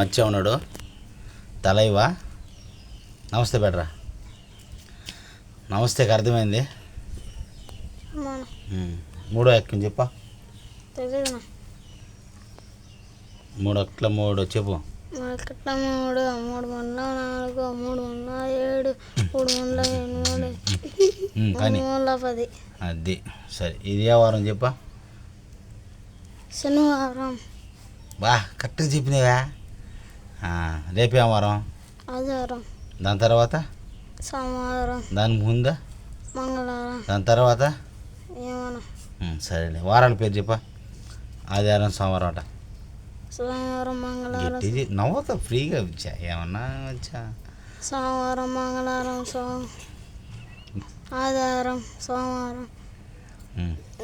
మచ్చ ఉన్నాడు. తలైవా? నమస్తే బెటరా. నమస్తేకి అర్థమైంది. మూడో ఎక్కని చెప్ప. మూడు ఒక్కల మూడు చెప్పు. మార్కెట్లో మూడు మూడు వందల నాలుగు మూడు వందల ఏడు మూడు వందల ఎనిమిది మూడు పది. అది సరే. ఇది ఏ వారం చెప్ప. శనివారం. బా కరెక్ట్గా చెప్పినవా? రేపే వారం? ఆదివారం. దాని తర్వాత? సోమవారం. దాని ముందా? మంగళవారం. దాని తర్వాత? సరేలే. వారాల పేరు చెప్ప. ఆదివారం సోమవారం అట. సోమవారం మంగళవారం. గట్టిది. నవ్వుతా ఫ్రీగా వచ్చా? ఏమన్నా వచ్చా? సోమవారం మంగళవారం సో ఆదివారం సోమవారం.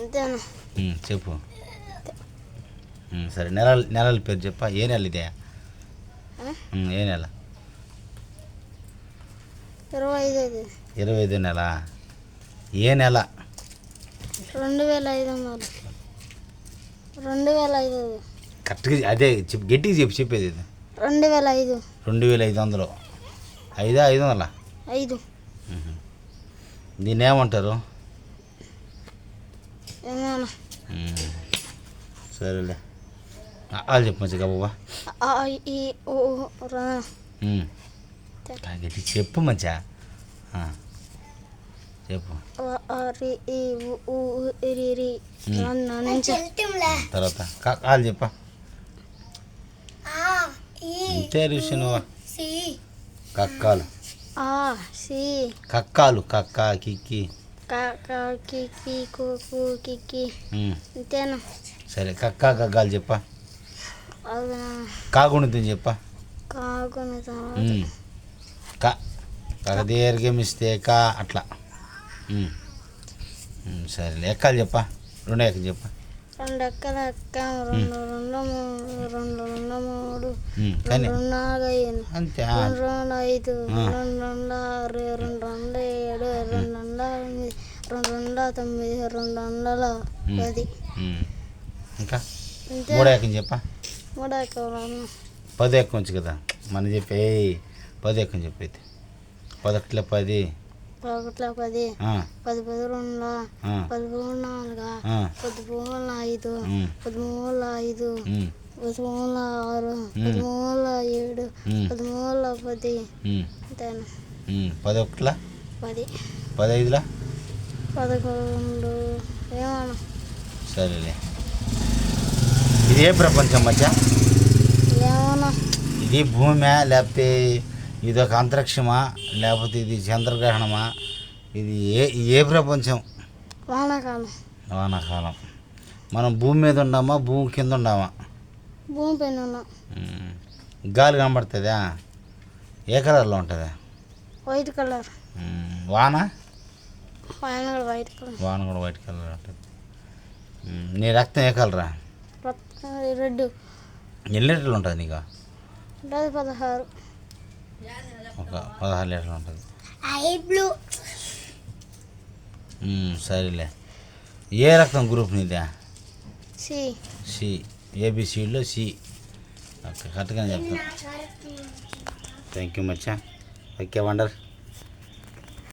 అంతేనా? చెప్పు. సరే. నెలల నెలల పేరు చెప్ప. ఏ నెల ఇదే? ఏ నెల? ఇరవై ఐదు ఇరవై ఐదు నెల. ఏ నెల? రెండు వేల ఐదు వందలు రెండు వేల ఐదు కరెక్ట్గా అదే చెప్పు గట్టిగా చెప్పు చెప్పేది ఇది. రెండు వేల ఐదు రెండు వేల ఐదు. వందలు ఐదా ఐదు వందల ఐదు దీన్ని ఏమంటారు ఏమన్నా ఉమ్, సరేలే వాళ్ళు చెప్పు మంచిగా బాబా ఆ, ఈ ఓ రా ఉమ్. గట్టి చెప్పు మంచిగా ఆ, చెప్పు ఆ, ఆ, రి ఈ ఉ, ఊ ఉ, రి రి నన్ను నుంచి తర్వాత కా- కాలు చెప్ప ఇంతే ఋషి నువ్వు కక్కాలు ఆ సి కక్కాలు కక్క కిక్కి క క కి కి కు కు కి కి ఉమ్, ఇంతేనా సరే కక్క కగ్గాలు చెప్ప అది కాగుణితం చెప్ప. క. కక దీర్ఘం ఇస్తే క అట్లా. సరేలే ఎక్కాలు చెప్ప. రెండో ఎక్క చెప్ప. రెండు ఎక్కల ఎక్క. రెండు రెండు మూడు రెండు రెండు మూడు. రెండు నాలుగు ఐదు అంతే రెండు రెండు ఐదు. రెండు రెండు ఆరు. రెండు రెండు ఏడు. రెండు రెండు ఎనిమిది. రెండు రెండు తొమ్మిది. రెండు వందల పది. ఇంకా? మూడో ఎక్కని చెప్ప. పది ఎక్క ఉంచు కదా. మన చెప్పి పది ఎక్కని చెప్పైతే. పదట్ల పది. పది. పది పది రెండు పది నాలుగు. పది ఐదు పది ఐదు. పది ఆరు. పది ఏడు. పది. పది. పదకొండు. ఏమన్నా? సరేలే. ఇది ఏ ప్రపంచం మధ్య? ఇది భూమి లేకపోతే ఇది ఒక అంతరిక్షమా? లేకపోతే ఇది చంద్రగ్రహణమా? ఇది ఏ ఏ ప్రపంచం? వానాకాలం. వానాకాలం. మనం భూమి మీద ఉన్నామా? భూమి కింద ఉన్నామా? భూమి పైన ఉన్నాం. గాలి కనబడుతుందా? ఏ కలర్లో ఉంటుందా? White colour. వాన? పైన కూడా వైట్ కలర్. వాన కూడా వైట్ కలర్ ఉంటుంది. నీ రక్తం ఏ కలరా? రెడ్ ఎన్ని లీటర్లు ఉంటుంది నీకు? ఉంటుంది పదహారు. ఒక పదహారు లీటర్లు ఉంటుంది. ఐ బ్లూ. సరేలే. ఏ రక్తం గ్రూప్ నీదా? సి. సి. ఏబిసిలో సి ఓకే కరెక్ట్గానే చెప్తాను thank you Maccha. Okay wonder